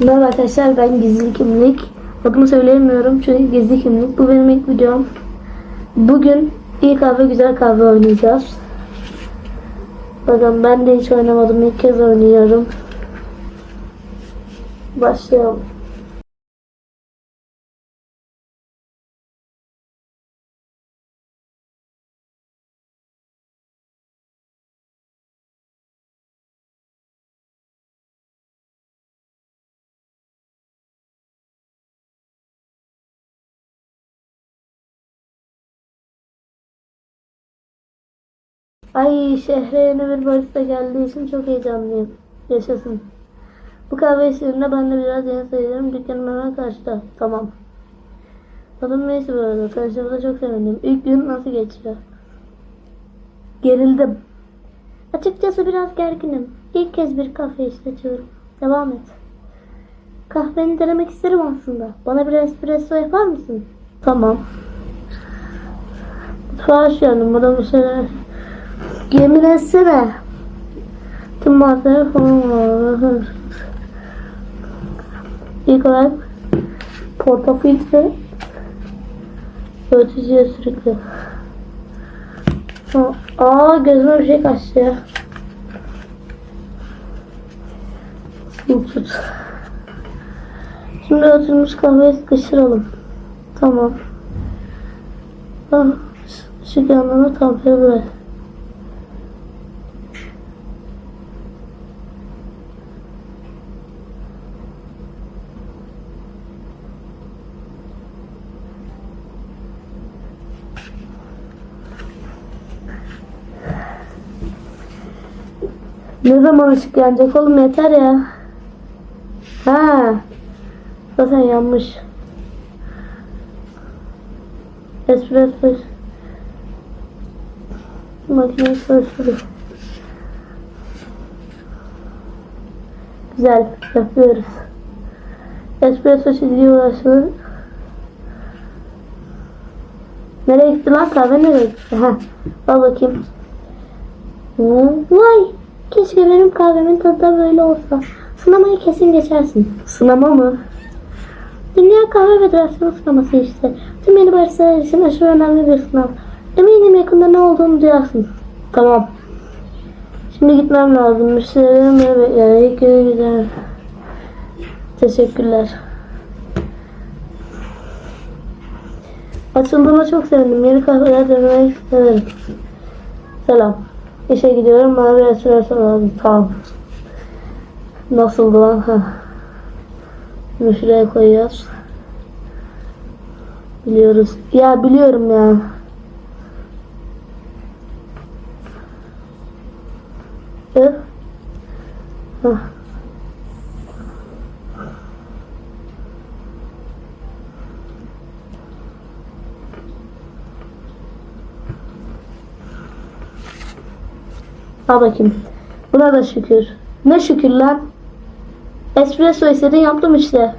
Merhaba arkadaşlar ben Gizli Kimlik. Adımı söyleyemiyorum çünkü Gizli Kimlik. Bu benim ilk videom. Bugün iyi kahve güzel kahve oynayacağız. Bakın ben de hiç oynamadım. ilk kez oynuyorum. Başlayalım. Ay şehre yeni bir barista geldiği için çok heyecanlıyım. Yaşasın. Bu kahve işlerinde ben de biraz yeni sayılırım. Dükkanım hemen karşıda. Tamam. Adım neyse bu arada. Tanıştığımıza çok sevindim. İlk gün nasıl geçiyor? Gerildim. Açıkçası biraz gerginim. İlk kez bir kahve işletiyorum. Devam et. Kahveni denemek isterim aslında. Bana bir espresso yapar mısın? Tamam. Mutfağa geldin. Burada bir şeyler... Yemin etsene. Tüm malzemeler falan. İlk olarak portafiltre öğütücüye sürekli. Aa gözüme bir şey kaçtı ya. Tut. Şimdi oturmuş kahveye sıkıştıralım. Tamam. Ah, şu yanına tam bırak. Ne zaman ışık yanacak oğlum yeter ya. Ha. Zaten yanmış. Espresso. Makineyi çalıştırıyor. Güzel. Yapıyoruz. Espresso çizgiye ulaşılır. Nereye gitti lan kahve nereye gitti? Ha. Al bakayım. Vay. Keşke benim kahvemin tadı da böyle olsa. Sınamayı kesin geçersin. Sınama mı? Dünya Kahve Federasyonu sınaması işte. Tüm yeni baristalar için aşırı önemli bir sınav. Eminim yakında ne olduğunu duyarsın. Tamam. Şimdi gitmem lazım. Müşterilerim beni bekliyor. İyi günler güzel. Teşekkürler. Açıldığıma çok sevindim. Yeni kahveler denemeyi severim. Selam. İşe gidiyorum. Bana bir espresso lazım. Tamam. Nasıldı lan? Ha. Bunu şuraya koyuyoruz. Biliyoruz. Ya biliyorum ya. Öf. Hah. Al bakayım. Buna da şükür. Ne şükür lan? Espresso istedin yaptım işte.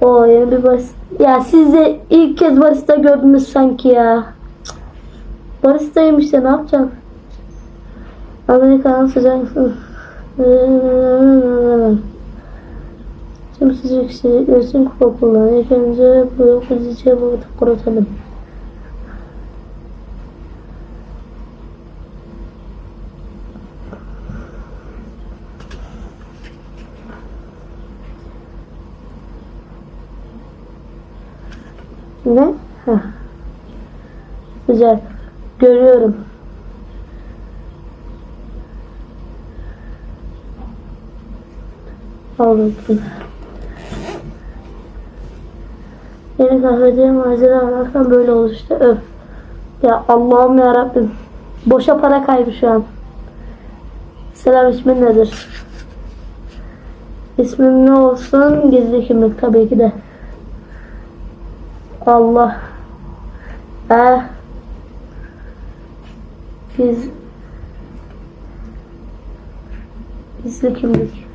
O yeni bir barista. Ya siz de ilk kez barista gördünüz sanki ya. Baristayım işte ne yapacağım? Amerikan sıcak. Tüm sıcak içecekler için kupa kullanın. İlk önce bu okuyucuya bu kurutalım. Ne? Heh. Güzel. Görüyorum. Bakayım. Yeni kahveciye macera ararsan böyle olur işte. Öf. Ya Allah'ım ya Rabbim. Boşa para kaybı şu an. Selam ismin nedir? İsmin ne olsun? Gizli kimlik tabii ki de. Allah. Eh. Biz Gizli kimlik.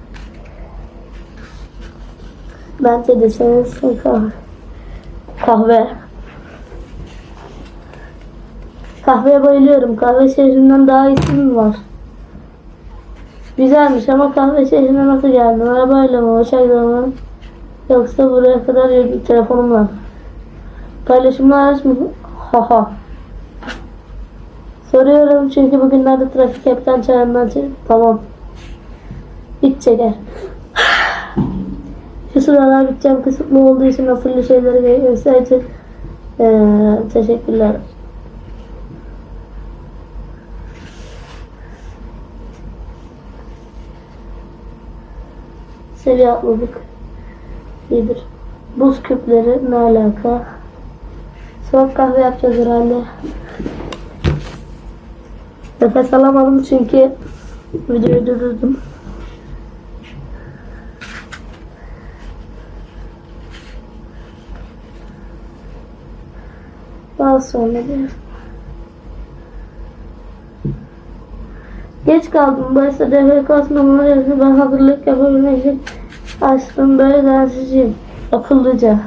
Bence de senin kahve. Kahve. Kahveye bayılıyorum. Kahve şehrinden daha iyisi mi var? Güzelmiş ama kahve şehrine nasıl geldin? Arabayla mı, uçakla mı? Yoksa buraya kadar telefonumla. Paylaşımlı araç mı? Haha. Soruyorum çünkü bugünlerde trafik hepten çağrından çık. Tamam. İç çeker. Şu sıralar bütçem kısıtlı olduğu için asırlı şeyleri göstereceğim. Ee, teşekkürler. Seviye atladık. İyidir. Buz küpleri ne alaka? Soğuk kahve yapacağız herhalde. Nefes alamadım çünkü videoyu durdurdum. Daha sonra bir Geç kaldım. Başta devre kasmamalar yazdı. Ben hazırlık yapabilmek için açtım. Böyle dersizciyim. Akıllıca.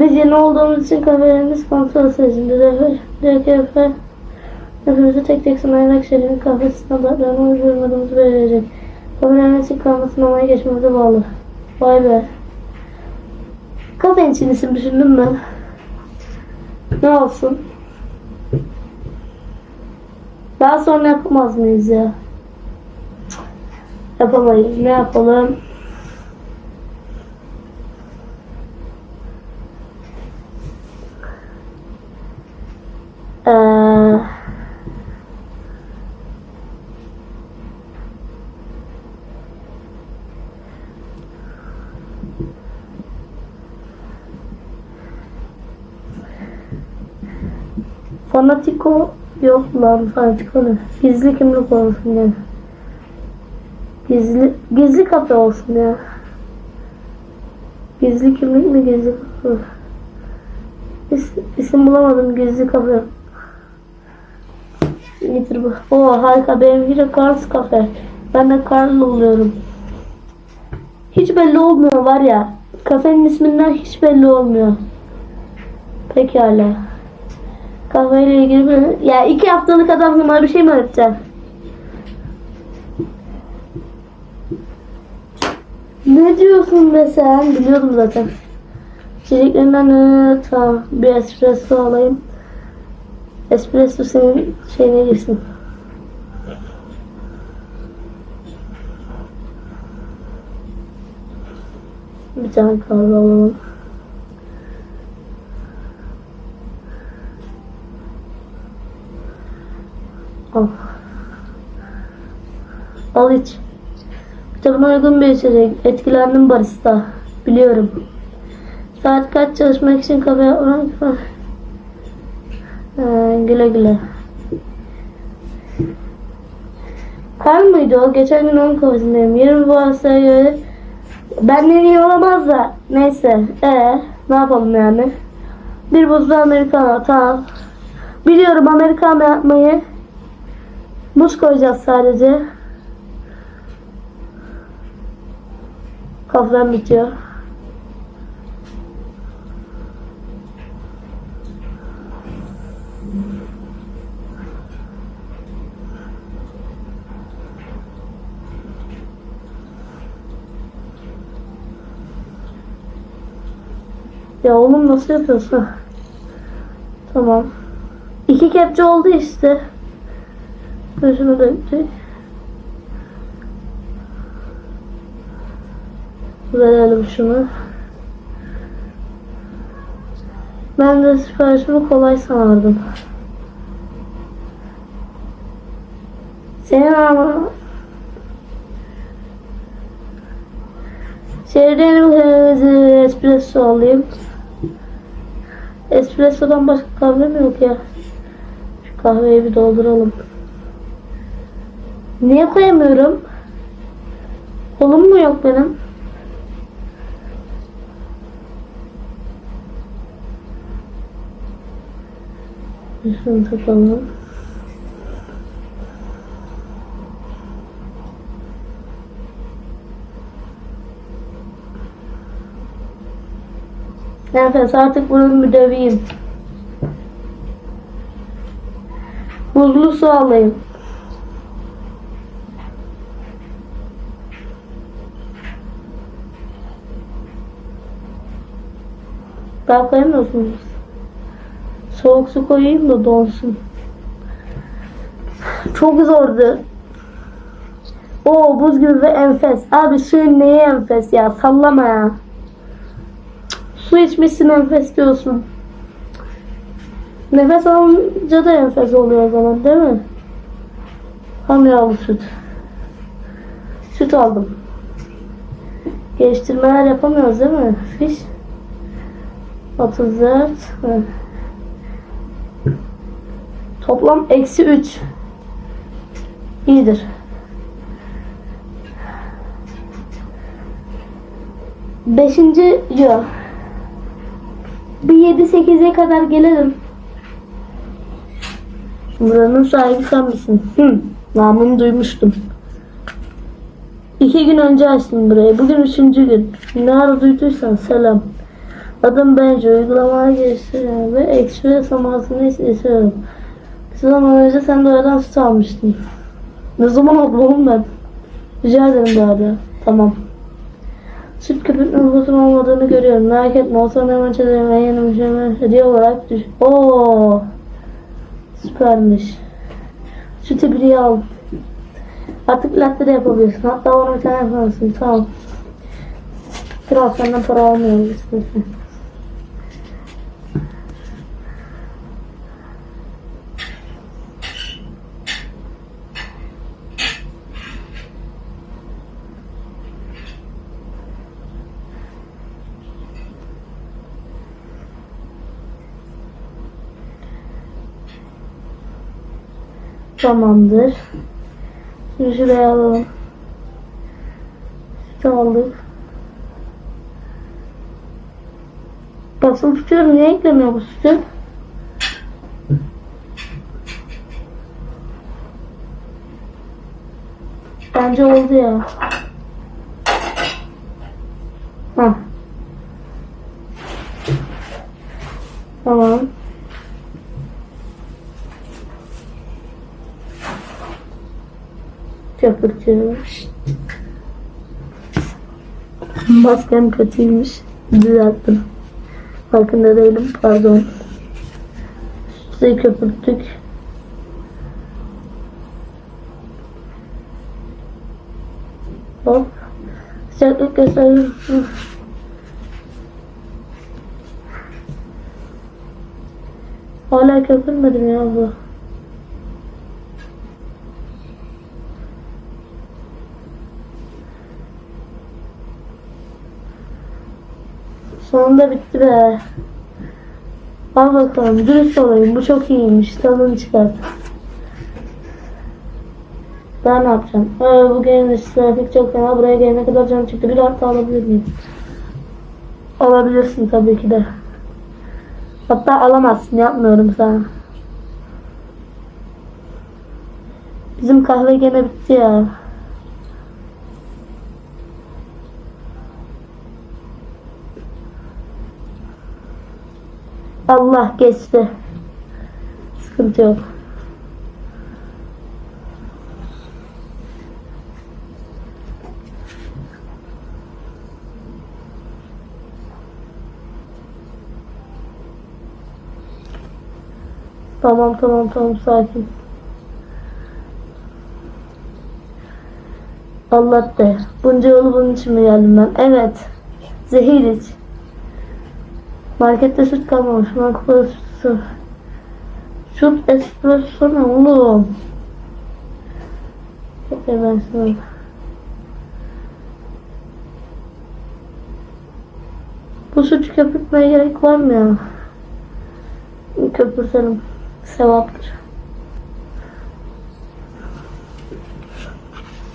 Biz yeni olduğumuz için kahvelerimiz kontrol sürecinde. Devre, devre, Hepimizi tek tek sınayarak şehrin kahve standartlarına uyguladığımızı belirleyecek. Kahvelerin için kalma sınavaya geçmemize bağlı. Vay be. Kahvenin için isim düşündün mü? Ne olsun? Daha sonra yapamaz mıyız ya? Yapamayız. Ne yapalım? Fanatiko yok lan Fanatiko ne? Gizli kimlik olsun ya. Gizli gizli kafe olsun ya. Gizli kimlik mi gizli kafe? İs, isim bulamadım gizli kafe. Getir bu. Oo harika benimki de Carl's kafe. Ben de Carl oluyorum. Hiç belli olmuyor var ya. Kafenin isminden hiç belli olmuyor. Pekala. Kahveyle ilgili bir... Ya iki haftalık adam bana bir şey mi öğreteceksin? Ne diyorsun be sen? Biliyordum zaten. İçeceklerinden ee, tamam bir espresso alayım. Espresso senin şeyine girsin. Bir tane kahve alalım. Al. Al iç. Kitabına uygun bir içecek. Etkilendim barista. Biliyorum. Saat kaç çalışmak için kahve yapmak ee, güle güle. Kar mıydı o? Geçen gün onun kafasındayım. 20 bu hastaya göre benden iyi olamaz da. Neyse. Ee, ne yapalım yani? Bir buzlu Americano. Tamam. Biliyorum Americano yapmayı. Buz koyacağız sadece. Kahvem bitiyor. Ya oğlum nasıl yapıyorsun? Tamam. İki kepçe oldu işte. Şunu döktük. Verelim şunu. Ben de siparişimi kolay sanardım. Senin ama Şehirden bir espresso alayım. Espresso'dan başka kahve mi yok ya? Şu kahveyi bir dolduralım. Niye koyamıyorum? Kolum mu yok benim? Şunu takalım. Nefes artık bunu bir döveyim. Buzlu su alayım. Daha koyamıyorsunuz. Soğuk su koyayım da donsun. Çok zordu. Oo buz gibi ve enfes. Abi suyun neyi enfes ya? Sallama ya. Su içmişsin enfes diyorsun. Nefes alınca da enfes oluyor o zaman değil mi? Ham yağlı süt. Süt aldım. Geliştirmeler yapamıyoruz değil mi? Fiş. 34. Hı. Toplam eksi 3. İyidir. Beşinci yo. Bir 7-8'e kadar gelelim. Buranın sahibi sen misin? Hı. Namını duymuştum. İki gün önce açtım burayı. Bugün üçüncü gün. Ne ara duyduysan selam. Adım Bence. Uygulamaya geçti ve ekşi samasını istiyorum. Kısa zaman önce sen de oradan süt almıştın. Ne zaman oldu oğlum ben? Rica ederim bu. Tamam. Süt köpük nüfusun olmadığını görüyorum. Merak etme. Olsan hemen çözerim. En yeni müşterime hediye olarak düş. Oo. Süpermiş. Sütü biri al. Artık latte de yapabilirsin. Hatta bana bir tane yaparsın. Tamam. Kral senden para almıyoruz istersen. Tamamdır. Şimdi şuraya alalım. Sütü aldık. Basılı tutuyorum. Niye eklemiyor bu sütü? Bence oldu ya. Hah. Tamam. Köpürtüyorum. Maskem kötüymüş. Düzelttim. Farkında değilim. Pardon. Sütü köpürttük. Hop. Sıcaklık gösteriyor. Hala köpürmedim ya bu. Sonunda bitti be. Al bakalım dürüst olayım. Bu çok iyiymiş. Tadını çıkart. Daha ne yapacağım? Ee, bugün trafik çok fena. Buraya gelene kadar canım çıktı. Bir hafta alabilir miyim? Alabilirsin tabii ki de. Hatta alamazsın. Yapmıyorum sana. Bizim kahve gene bitti ya. Allah geçti. Sıkıntı yok. Tamam tamam tamam sakin. Allah de. Bunca yolu bunun için mi geldim ben? Evet. Zehir iç. Markette süt kalmamış. Markette süt. Süt espresso ne oğlum? Bekle. Bu sütü köpürtmeye gerek var mı ya? Köpürtelim. Sevaptır.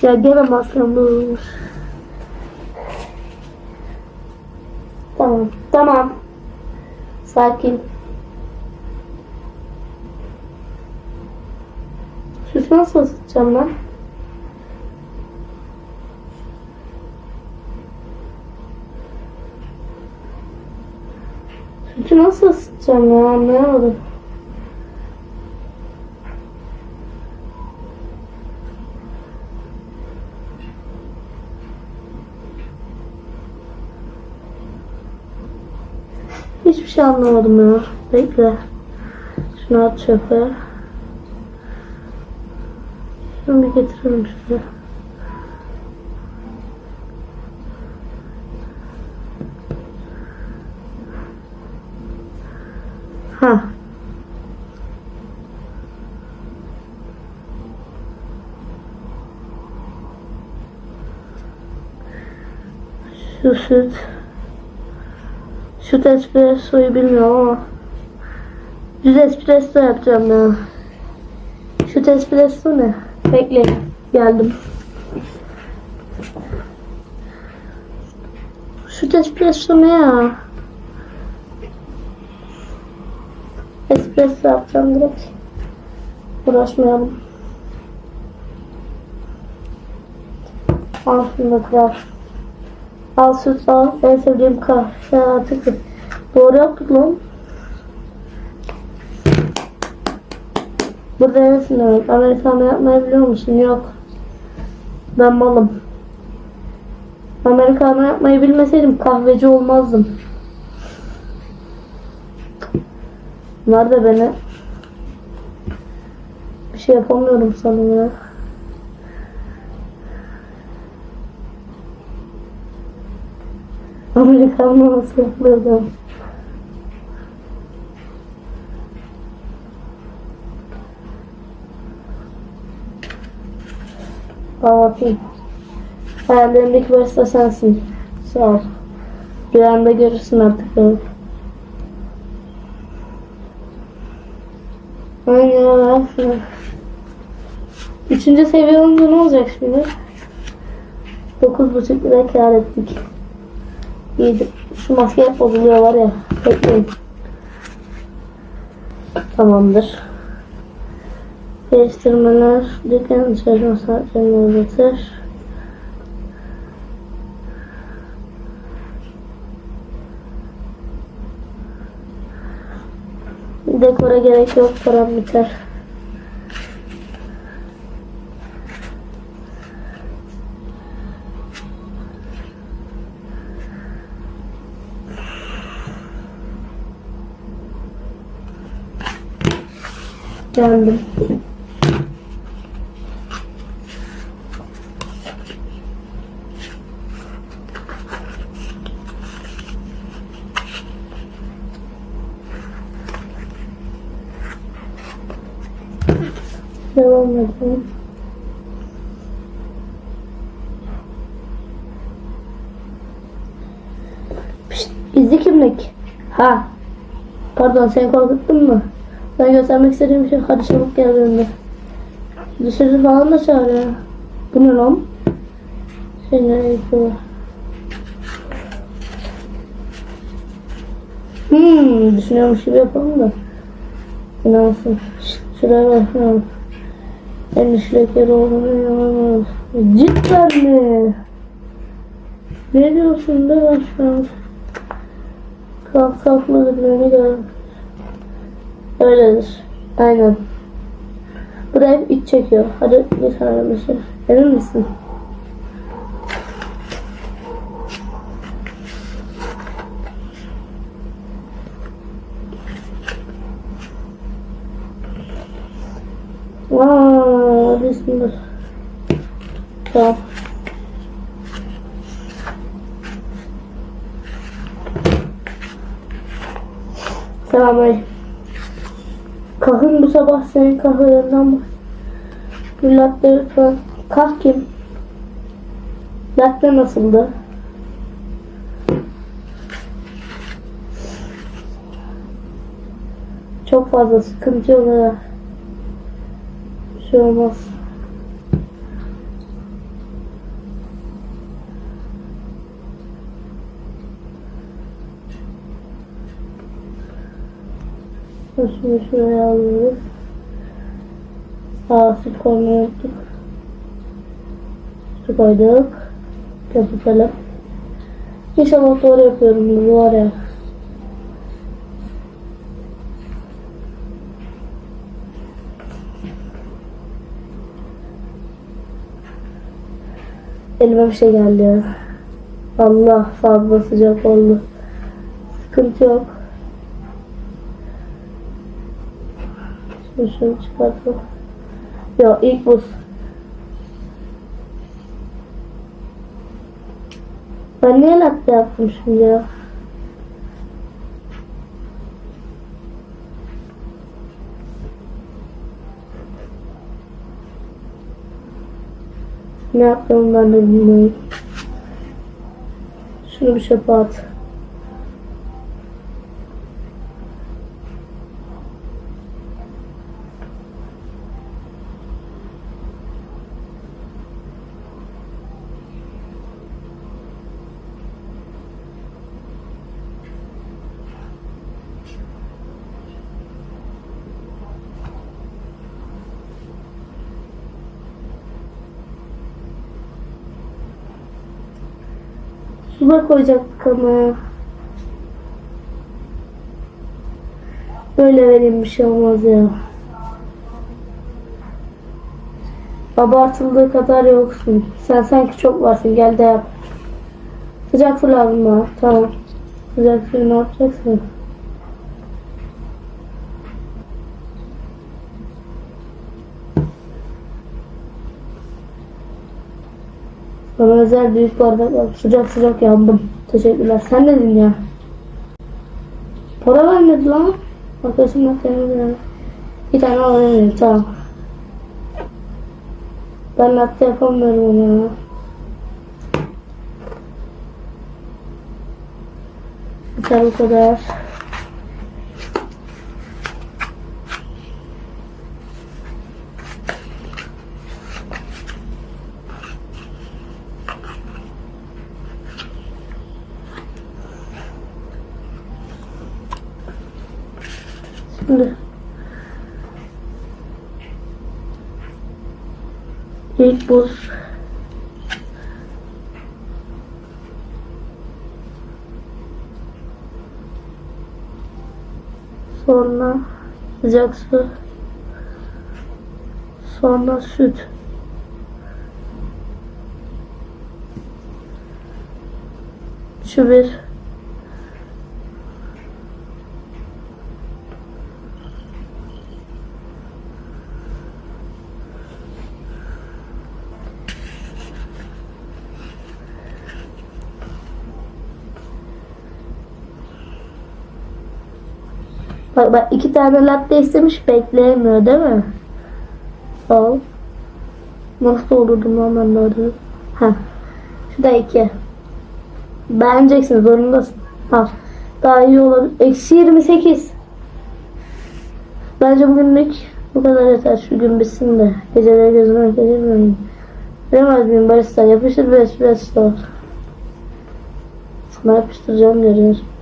Ya gene bozulmuş. Tamam. Tamam. Sakin. Sütü nasıl ısıtacağım ben? Sütü nasıl ısıtacağım ya anlayamadım. Şey anlamadım ya. Bekle. Şunu at çöpe. Şunu bir getirelim şuraya. Ha. Şu süt. Süt espressoyu bilmiyorum ama düz espresso yapacağım ya. Süt espresso ne? Bekle. Geldim. Süt espresso ne ya? Espresso yapacağım direkt. Uğraşmayalım. Al şunu da kral. Al süt al. En sevdiğim kahve artık. Doğru yaptık lan. Burada neresin demek? Amerikanı yapmayı biliyor musun? Yok. Ben malım. Amerikanı yapmayı bilmeseydim kahveci olmazdım. Bunlar da beni bir şey yapamıyorum sanırım ya. Amerikanlı nasıl yapılıyordu? Bakayım. Hayallerimdeki barista sensin. Sağ ol. Rüyanda görürsün artık beni. Aynen. Üçüncü seviye olunca ne olacak şimdi? Dokuz buçuk lira kâr ettik. İyi. Şu maske bozuluyor var ya. Bekleyin. Tamamdır. Geliştirmeler, dükkan çalışma saatlerini uzatır. Dekora gerek yok, param biter. Geldim. Devam edelim. Gizli kimlik. Ha. Pardon seni korkuttun mu? Ben göstermek istediğim şey hadi çabuk gel benimle. Dışarı falan da çağırıyor. Bu ne lan? Şey nereye gidiyor? Hmm, düşünüyormuş gibi yapalım da. İnansın. Şuraya bak. Ha. En işlek yer olduğunu inanamaz. Cidden mi? Ne diyorsun da ben şu an? Kalk kalkmadı beni gör. Öyledir. Aynen. Buraya iç çekiyor. Hadi git aramızı. Emin misin? Aa, bismillah. Tamam. Selamünaleyküm. Kahın bu sabah senin kahvelerinden. Bir latte lütfen. Kah kim? Latte nasıldı? Çok fazla sıkıntı oluyor. Bir şey olmaz. Şimdi şuraya alıyoruz. Aa süt koymayı koyduk. Kapatalım. İnşallah doğru yapıyorum bunu var ya. Elime bir şey geldi ya. Allah fazla sıcak oldu. Sıkıntı yok. Şunu çıkartalım. Yok ilk buz. Ben niye latte yaptım şimdi ya? Ne yaptım ben de bilmiyorum. Şunu bir çöpe at. Suda koyacaktık ama. Böyle vereyim bir şey olmaz ya. Abartıldığı kadar yoksun. Sen sanki çok varsın. Gel de yap. Sıcak su lazım bana. Tamam. Sıcak suyu ne yapacaksın? Bana özel büyük bardak var. Sıcak sıcak yandım. Teşekkürler. Sen dedin ya? Para vermedi lan. Arkadaşım bak senin Bir tane alayım tamam. Ben latte yapamıyorum onu. Yeter bu kadar. Şimdi ilk buz sonra sıcak su sonra süt. Şu bir Bak bak iki tane latte istemiş bekleyemiyor değil mi? Al. Nasıl olurdum lan ben? Ha. Şu da iki. Beğeneceksin zorundasın. Al. Daha iyi olabilir. Eksi 28. Bence bugünlük bu kadar yeter. Şu gün bitsin de. Geceleri gözüme gelmiyorum. Bilemez miyim barista? Yapıştır bir espresso. Sana yapıştıracağım görüyorsun.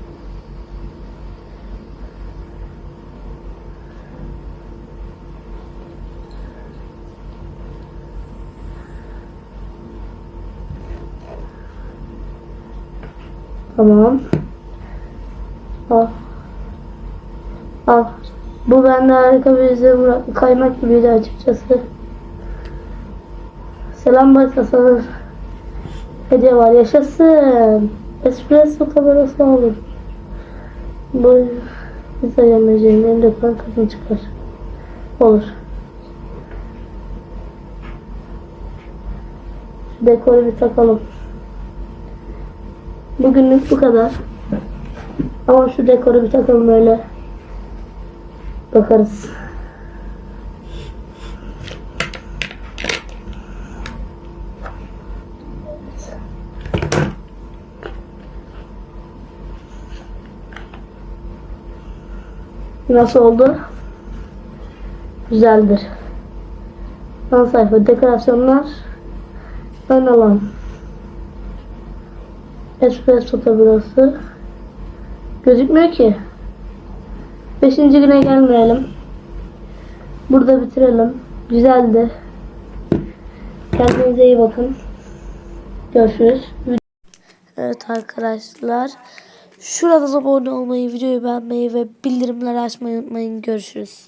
Tamam. Al. Al. Bu bende harika bir bıraktı. Kaymak gibiydi açıkçası. Selam başta sana hediye var. Yaşasın. Espresso kamerası aldım. Bu bize yemeyeceğim. Benim de kadın çıkar. Olur. Dekoru bir takalım. Bugünlük bu kadar. Ama şu dekoru bir takalım böyle. Bakarız. Nasıl oldu? Güzeldir. Ön sayfa dekorasyonlar ön alan espresso da burası. Gözükmüyor ki. Beşinci güne gelmeyelim. Burada bitirelim. Güzeldi. Kendinize iyi bakın. Görüşürüz. Evet arkadaşlar. Şurada abone olmayı videoyu beğenmeyi ve bildirimleri açmayı unutmayın. Görüşürüz